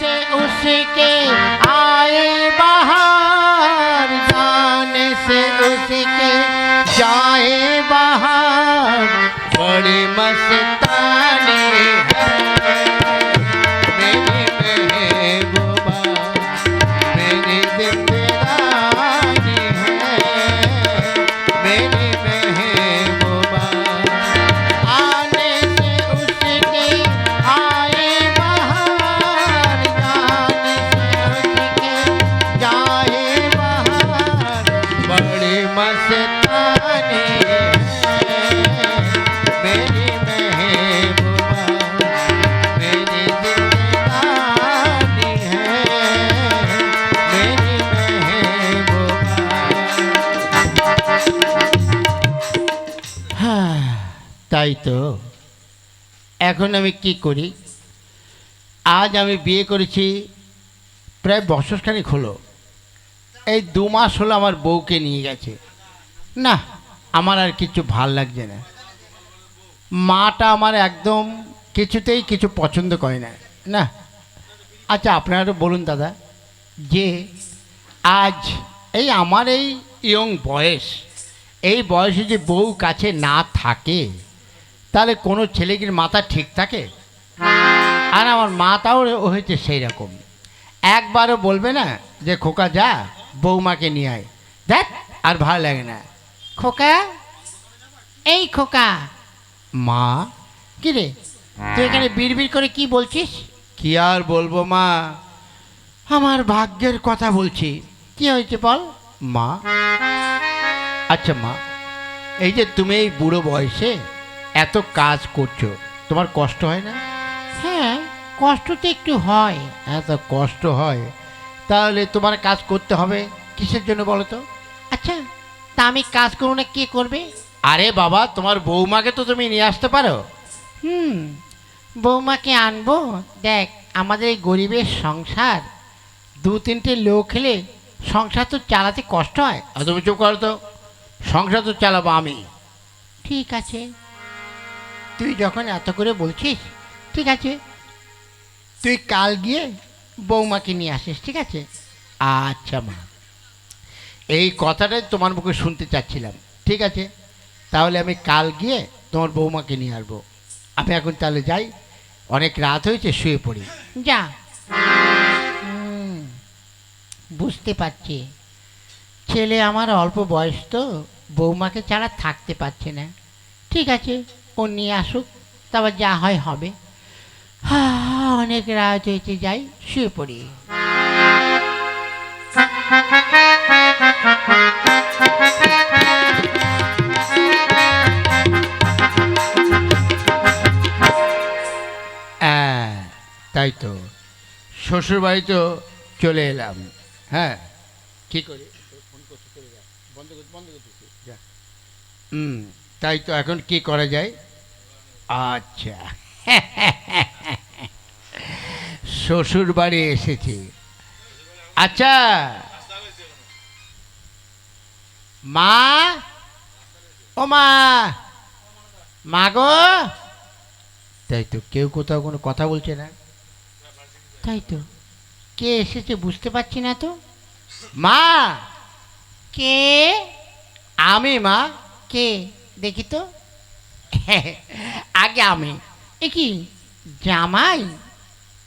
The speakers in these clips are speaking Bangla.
से उसके आए তাই তো? এখন আমি কি করি? আজ আমি বিয়ে করেছি, প্রায় বছরখানিক হলো। এই দু মাস হলো আমার বউকে নিয়ে গেছে। না, আমার আর কিছু ভালো লাগছে না। মাটা আমার একদম কিছুতেই কিছু পছন্দ করে না। না। আচ্ছা আপনারা বলুন দাদা, যে আজ এই আমার এই ইয়ং বয়স, এই বয়সে যে বউ কাছে না থাকে তাহলে কোনো ছেলেকির মাথা ঠিক থাকে? আর আমার মাতাও হয়েছে সেই রকম একবারও বলবে না যে খোকা যা বৌমাকে নিয়ে আয়। দেখ আর ভালো লাগে না। খোকা এই খোকা। মা কি রে তুই এখানে বিড়বিড় করে কি বলছিস? কি আর বলব মা? আমার ভাগ্যের কথা বলছি। কি হয়েছে বল? মা? আচ্ছা মা এই যে তুমি এই বুড়ো বয়সে এত কাজ করছ তোমার কষ্ট হয় না? হ্যাঁ কষ্ট তো একটু হয়। এত কষ্ট হয়। তাহলে তোমার কাজ করতে হবে কিসের জন্য বলো তো? আচ্ছা তা আমি কাজ করব না কে করবে? আরে বাবা তোমার বৌমাকে তো তুমি নিয়ে আসতে পারো। হুম বৌমাকে আনব। দেখ আমাদের এই গরিবের সংসার দু তিনটে লোক খেলে সংসার তো চালাতে কষ্ট হয়। আর তুমি চুপ করো তো। সংসার তো চালাবো আমি। ঠিক আছে। তুই যখন এত করে বলছিস ঠিক আছে? তুই কাল গিয়ে বৌমাকে নিয়ে আসিস ঠিক আছে? আচ্ছা মা। এই কথাটাই তোমার মুখে শুনতে চাচ্ছিলাম ঠিক আছে? তাহলে আমি কাল গিয়ে তোমার বৌমাকে নিয়ে আসব। আমি এখন তাহলে যাই। অনেক রাত হয়েছে শুয়ে পড়ি। যা। বুঝতে পারছি। ছেলে আমার অল্প বয়স তো বৌমাকে ছাড়া থাকতে পারছে না। ঠিক আছে? ও নিয়ে আসুক তারপর যা হয় হবে। হা, অনেক রাত হয়েছে যাই শুয়ে পড়ি। হ্যাঁ তাই তো। শ্বশুর বাড়ি তো চলে এলাম। হ্যাঁ কি করি? হুম তাই তো এখন কি করা যায়? আচ্ছা। শ্বশুর বাড়ি এসেছি। আচ্ছা। মা? ও মা। মা গো? তাই তো কেউ কোথাও কোনো কথা বলছে না। তাই তো। কে এসেছে বুঝতে পারছি না তো। মা? কে? আমি মা। কে? দেখি তো। আগে আমি। এ কি, জামাই?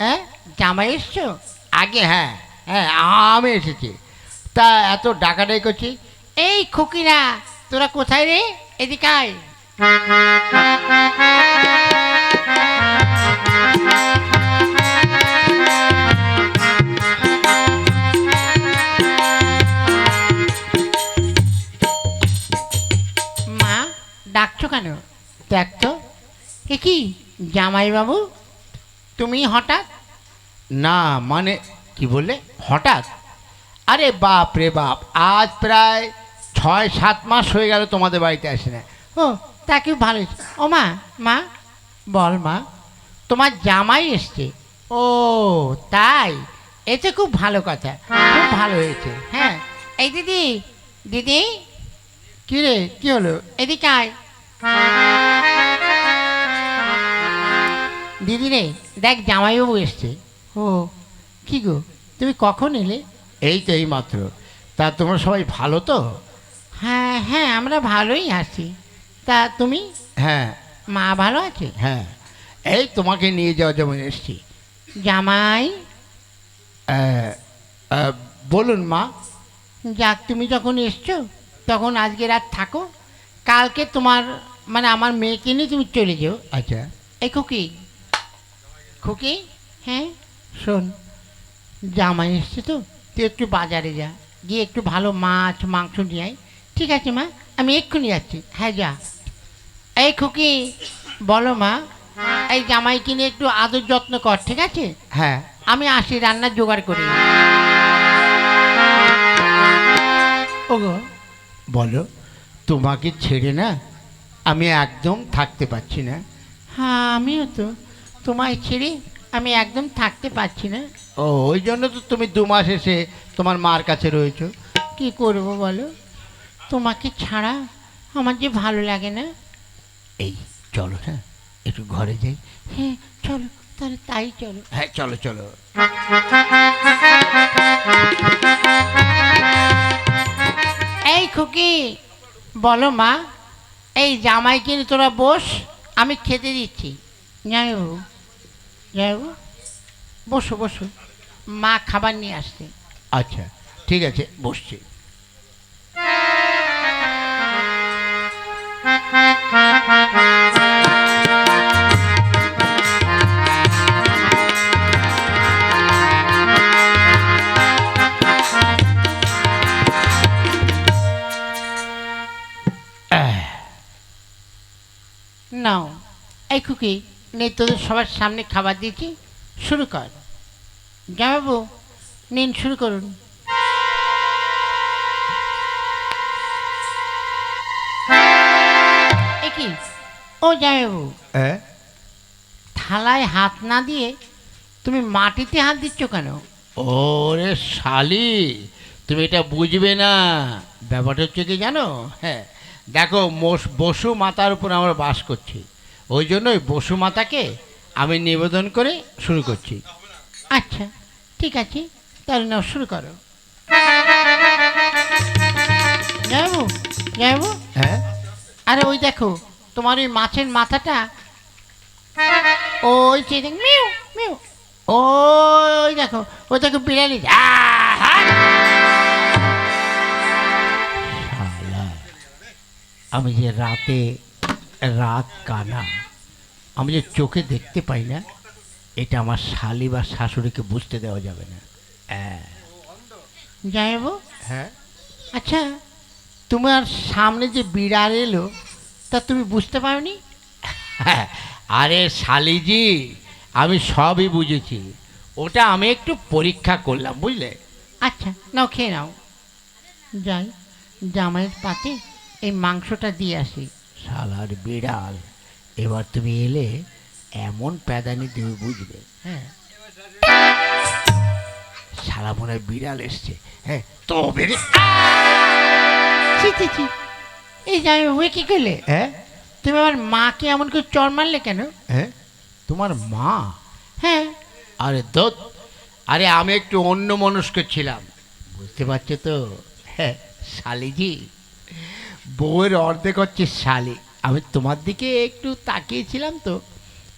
হ্যাঁ জামাই এসছো? আগে হ্যাঁ হ্যাঁ আমি এসেছি। তা এত ডাকাডাই করছি? এই খুকিরা, তোরা কোথায় রে? এদিকে কি জামাইবাবু? তুমি হঠাৎ? না মানে কি বললে? হঠাৎ? আরে বাপ রে বাপ আজ প্রায় ছয় সাত মাস হয়ে গেল তোমাদের বাড়িতে আসে না ও তা কি ভালো। ও মা মা বল মা তোমার জামাই এসছে। ও তাই? এতে খুব ভালো কথা খুব ভালো হয়েছে। হ্যাঁ। এই দিদি দিদি? কি রে কি হলো? এদিকে আয়। দিদি রে দেখ জামাইবাবু এসছে। ও। কি গো তুমি কখন এলে? এই তো এই মাত্র তা তোমরা সবাই ভালো তো? হ্যাঁ হ্যাঁ আমরা ভালোই আছি। তা তুমি? হ্যাঁ। মা ভালো আছে? হ্যাঁ। এই তোমাকে নিয়ে যাওয়া যেমন এসছি। জামাই? বলুন মা। যাক তুমি যখন এসছো তখন আজকে রাত থাকো। কালকে তোমার মানে আমার মেয়েকে নিয়ে তুমি চলে যেও। আচ্ছা। এই খুকি খুকি হ্যাঁ? শোন জামাই এসছে তো তুই একটু বাজারে যা গিয়ে একটু ভালো মাছ মাংস নিয়ে আয়। ঠিক আছে মা আমি এক্ষুনি যাচ্ছি। হ্যাঁ যা। এই খুকি বলো মা এই জামাইকে নিয়ে একটু আদর যত্ন কর ঠিক আছে? হ্যাঁ। আমি আসি রান্নার জোগাড় করি। ওগো বলো তোমাকে ছেড়ে না আমি একদম থাকতে পারছি না। হ্যাঁ আমিও তো। তোমায় ছেড়ে আমি একদম থাকতে পারছি না। ও ওই জন্য তো তুমি দু মাস এসে তোমার মার কাছে রয়েছো। কি করব বলো? তোমাকে ছাড়া আমার যে ভালো লাগে না। এই চলো হ্যাঁ একটু ঘরে যাই। হ্যাঁ চলো তাহলে তাই চলো। হ্যাঁ চলো চলো। এই খুকি বলো মা এই জামাই কিনে তোরা বস আমি খেতে দিচ্ছি। যাইবু যাইবু বসো বসো। মা খাবার নিয়ে আসছে। আচ্ছা ঠিক আছে বসছি। নাও এই খুকি। নে তোদের সবার সামনে খাবার দিয়েছি শুরু কর। জামাবু নিন শুরু করুন। কি? ও জামাবু থালায় হাত না দিয়ে তুমি মাটিতে হাত দিচ্ছ কেন? ওরে শালি তুমি এটা বুঝবে না। ব্যাপারটা হচ্ছে কি জানো? হ্যাঁ দেখো মোস বসু মাতার উপর আমরা বাস করছি। ওই জন্য ওই বসু মাতাকে আমি নিবেদন করে শুরু করছি। আচ্ছা ঠিক আছে তাহলে নাও শুরু করো। যাব যাব হ্যাঁ? আরে ওই দেখো তোমার ওই মাছের মাথাটা ওই যে দেখ মিউ মিউ। ওই দেখো ওই দেখো বিড়ালি। আমি যে রাতে রাত কানা আমি যে চোখে দেখতে পাই না এটা আমার শালি বা শাশুড়িকে বুঝতে দেওয়া যাবে না। যাইব হ্যাঁ। আচ্ছা তোমার সামনে যে বিড়াল এলো তা তুমি বুঝতে পারোনি? আরে শালিজি আমি সবই বুঝেছি। ওটা আমি একটু পরীক্ষা করলাম বুঝলে? আচ্ছা নাও খেয়ে নাও। যাই জামাইয়ের পাতে এই মাংসটা দিয়ে আসি। শালার বিড়াল। এবার তুমি এলে এমন প্যাদানি তুমি বুঝবে। হ্যাঁ। শালা মনে বিড়াল এসছে। হ্যাঁ তবে রে। ছি ছি ছি। এই কি করলে? হ্যাঁ? তুমি আমার মাকে এমন করে চর মারলে কেন? হ্যাঁ? তোমার মা? হ্যাঁ। আরে দোত আরে আমি একটু অন্য মনস্ক ছিলাম। বুঝতে পারছ তো? হ্যাঁ শালিজি। বউয়ের অর্ধেক হচ্ছে শালি। আমি তোমার দিকে একটু তাকিয়েছিলাম তো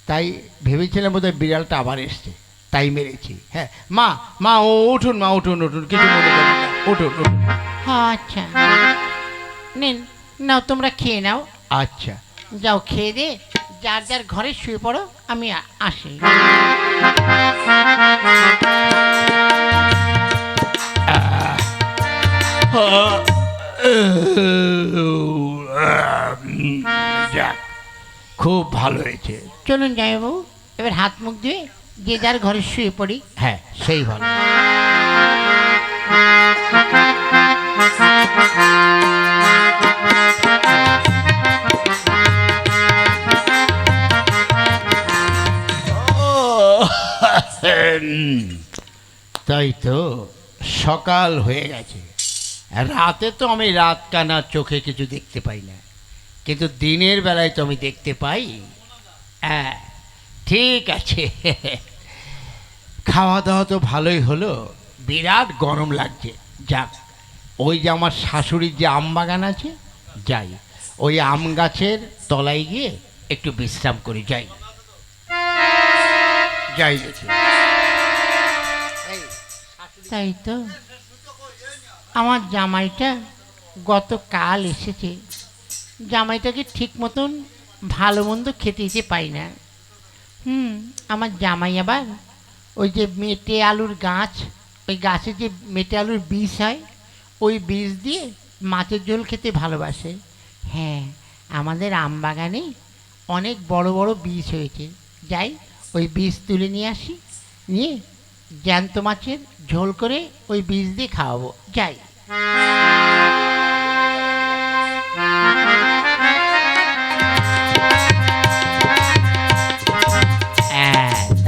তাই ভেবেছিলাম বোধহয় বিড়ালটা আবার এসছে তাই মেরেছি। হ্যাঁ মা মা ও উঠুন মা উঠুন উঠুন কিছু মনে উঠুন উঠুন। আচ্ছা নিন নাও তোমরা খেয়ে নাও। আচ্ছা। যাও খেয়ে দে যার যার ঘরে শুয়ে পড়ো আমি আসি। যাক খুব ভালো হয়েছে। চলুন জামাইবাবু এবার হাত মুখ ধুয়ে যে যার ঘরে শুয়ে পড়ি। হ্যাঁ সেই ভালো তাই তো সকাল হয়ে গেছে। রাতে তো আমি রাত কানা চোখে কিছু দেখতে পাই না। কিন্তু দিনের বেলায় তো আমি দেখতে পাই। হ্যাঁ ঠিক আছে। খাওয়া দাওয়া তো ভালোই হলো। বিরাট গরম লাগছে। যাক, ওই যে আমার শাশুড়ির যে আম বাগান আছে, যাই। ওই আম গাছের তলায় গিয়ে একটু বিশ্রাম করি, যাই। যাই দেখি। তাই তো। আমার জামাইটা গতকাল এসেছে। জামাইটাকে ঠিক মতন ভালো মন্দ খেতে দিতে পাই না। হুম, আমার জামাই আবার ওই যে মেটে আলুর গাছ, ওই গাছে যে মেটে আলুর বীজ হয়, ওই বীজ দিয়ে মাছের ঝোল খেতে ভালোবাসে। হ্যাঁ আমাদের আম বাগানে অনেক বড় বড় বীজ হয়েছে। যাই, ওই বীজ তুলে নিয়ে আসি, নিয়ে জ্যান্ত মাছের ঝোল করে ওই বীজ দিয়ে খাওয়াবো। যাই।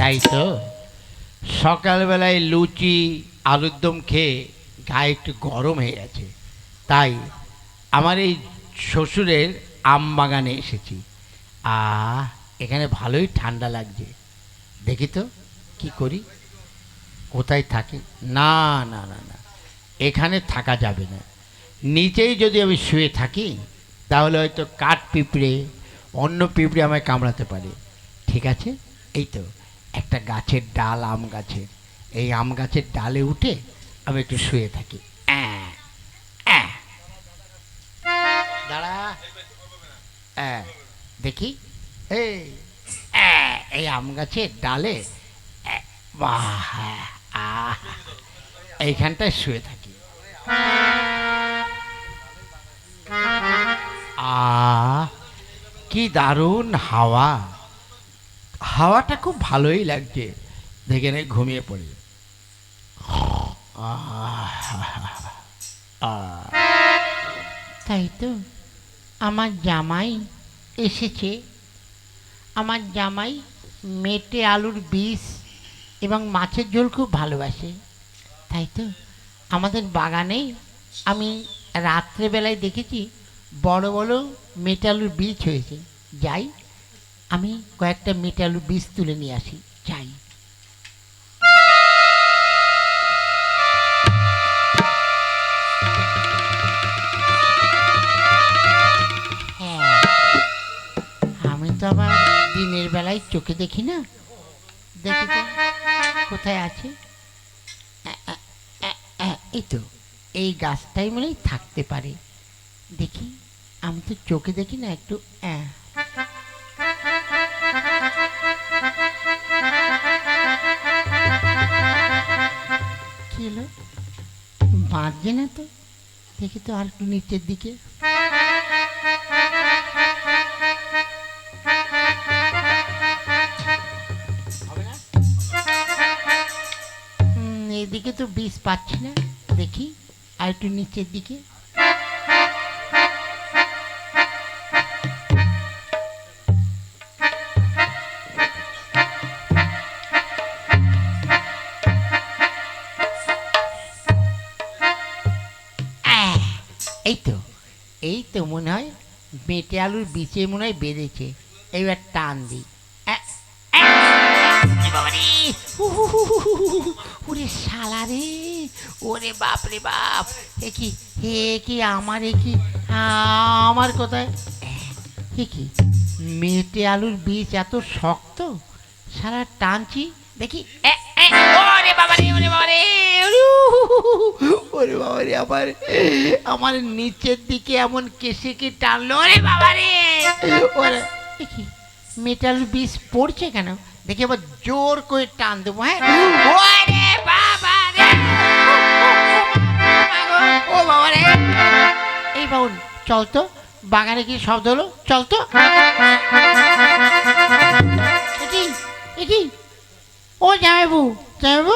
তাই তো? সকালবেলায় লুচি আলুর দম খেয়ে গায়ে একটু গরম হয়ে গেছে। তাই আমার এই শ্বশুরের আম বাগানে এসেছি। আ এখানে ভালোই ঠান্ডা লাগছে। দেখি তো কি করি? কোথায় থাকি? না না না না, এখানে থাকা যাবে না। নিচেই যদি আমি শুয়ে থাকি, তাহলে হয়তো কাঠ পিঁপড়ে, অন্য পিঁপড়ে আমায় কামড়াতে পারে। ঠিক আছে? এই তো। একটা গাছের ডাল, আম গাছের। এই আম গাছের ডালে উঠে আমি একটু শুয়ে থাকি। দাঁড়া। দেখি। এই এই আম গাছের ডালে এইখানটায় শুয়ে থাকি। আ কি দারুণ হাওয়া। হাওয়াটা খুব ভালোই লাগছে। দেখে নে, ঘুমিয়ে পড়ি। তাই তো। আমার জামাই এসেছে। আমার জামাই মেটে আলুর বীজ এবং মাছের ঝোল খুব ভালোবাসে। তাই তো। আমাদের বাগানে আমি রাত্রেবেলায় দেখেছি বড় বড় মেটে আলুর বীজ হয়েছে। যাই আমি কয়েকটা মেটে আলুর বীজ তুলে নিয়ে আসি, যাই। হ্যাঁ আমি তো আবার দিনের বেলায় চোখে দেখি না। দেখি কোথায় আছে? এই তো, এই গাছটাই মনে থাকতে পারে। দেখি, আমি তো চোখে দেখি না, একটু আ। কি বাঁধবে বাঁধছে না তো? দেখি তো আর একটু নিচের দিকে। এদিকে তো বিষ পাচ্ছি না। দেখি আর একটু নিচের দিকে। তো মনে হয়? বেটে আলুর বিচে মনে হয় বেঁধেছে এবার টান দিই। ওরে শালা রে! ওরে বাপ রে বাপ! এ কি হে কি আমার এ কি আমার কোথায়? এ কি? মেটে আলুর বীজ এত শক্ত? সারা টানছি দেখি এ, এ, ওরে বাবা আমার আমার নিচের দিকে এমন কেসে কি টানলো? ওরে বাবা রে ওরে মেটাল বিষ পড়ছে কেন? দেখি আবার জোর করে টান দেবো হ্যাঁ? ওরে বাবা ও বাবা রে এই বাবুন চল তো, বাগানে কি শব্দ হলো, চল তো। একি একি ও জামাইবু জামাইবু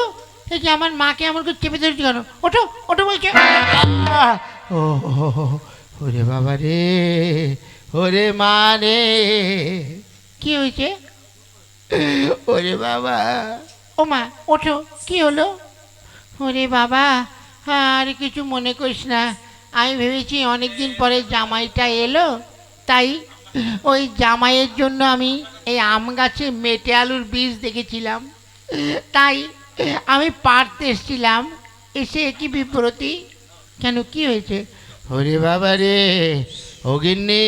এ কি আমার মাকে আমার করে চেপে ধরেছি কেন? ওঠো ওঠো বলছে। ও, ওরে বাবা রে ওরে মা রে। কি হয়েছে? ওরে বাবা। ও মা ওঠো কি হলো? ওরে বাবা আর কিছু মনে করিস না। আমি ভেবেছি অনেক দিন পরে জামাইটা এলো তাই ওই জামাইয়ের জন্য আমি এই আম গাছে মেটে আলুর বীজ দেখেছিলাম। তাই আমি পারতে এসেছিলাম, এসে কি বিব্রতি? কেন, কি হয়েছে? ওরে বাবা রে অগিন্নি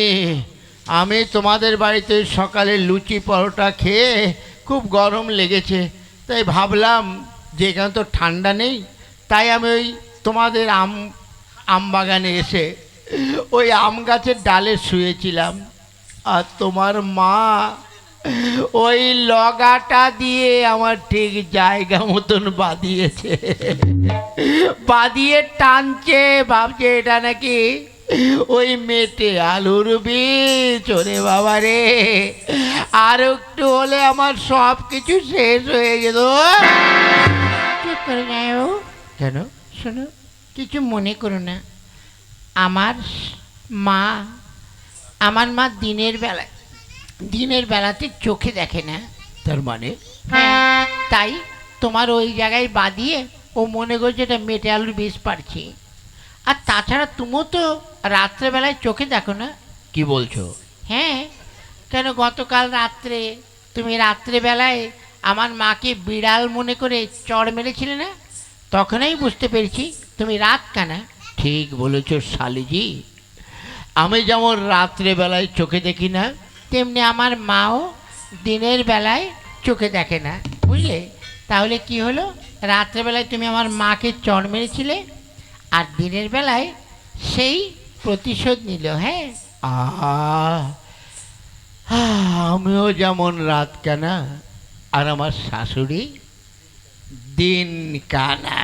আমি তোমাদের বাড়িতে সকালে লুচি পরোটা খেয়ে খুব গরম লেগেছে, তাই ভাবলাম যে এখানে তো ঠান্ডা নেই, তাই আমি ওই তোমাদের আম আম বাগানে এসে ওই আম গাছের ডালে শুয়েছিলাম। আর তোমার মা ওই লগাটা দিয়ে আমার ঠিক জায়গা মতন বাঁধিয়েছে। বাঁধিয়ে টানছে ভাবছে এটা নাকি ওই মেটে আলুর বীজ। ওরে বাবা রে আর একটু হলে আমার সব কিছু শেষ হয়ে যেত। যাও কেন? শোনো কিছু মনে করো না। আমার মা আমার মা দিনের বেলা দিনের বেলাতে চোখে দেখে না। তার মানে? হ্যাঁ, তাই তোমার ওই জায়গায় বাদিয়ে ও মনে করছে এটা মেটে আলুর বীজ পারছে আর তাছাড়া তুমিও তো রাত্রেবেলায় চোখে দেখো না। কি বলছো? হ্যাঁ কেন গতকাল রাত্রে তুমি রাত্রেবেলায় আমার মাকে বিড়াল মনে করে চড় মেরেছিলে না? তখনই বুঝতে পেরেছি তুমি রাত কানা ঠিক বলেছ শালিজি। আমি যেমন রাত্রেবেলায় চোখে দেখি না তেমনি আমার মাও দিনের বেলায় চোখে দেখে না, বুঝলে? তাহলে কি হলো? রাত্রেবেলায় তুমি আমার মাকে চড় মেরেছিলে, আর দিনের বেলায় সেই প্রতিশোধ নিল হ্যাঁ? আমিও যেমন রাত কানা আর আমার শাশুড়ি দিন কানা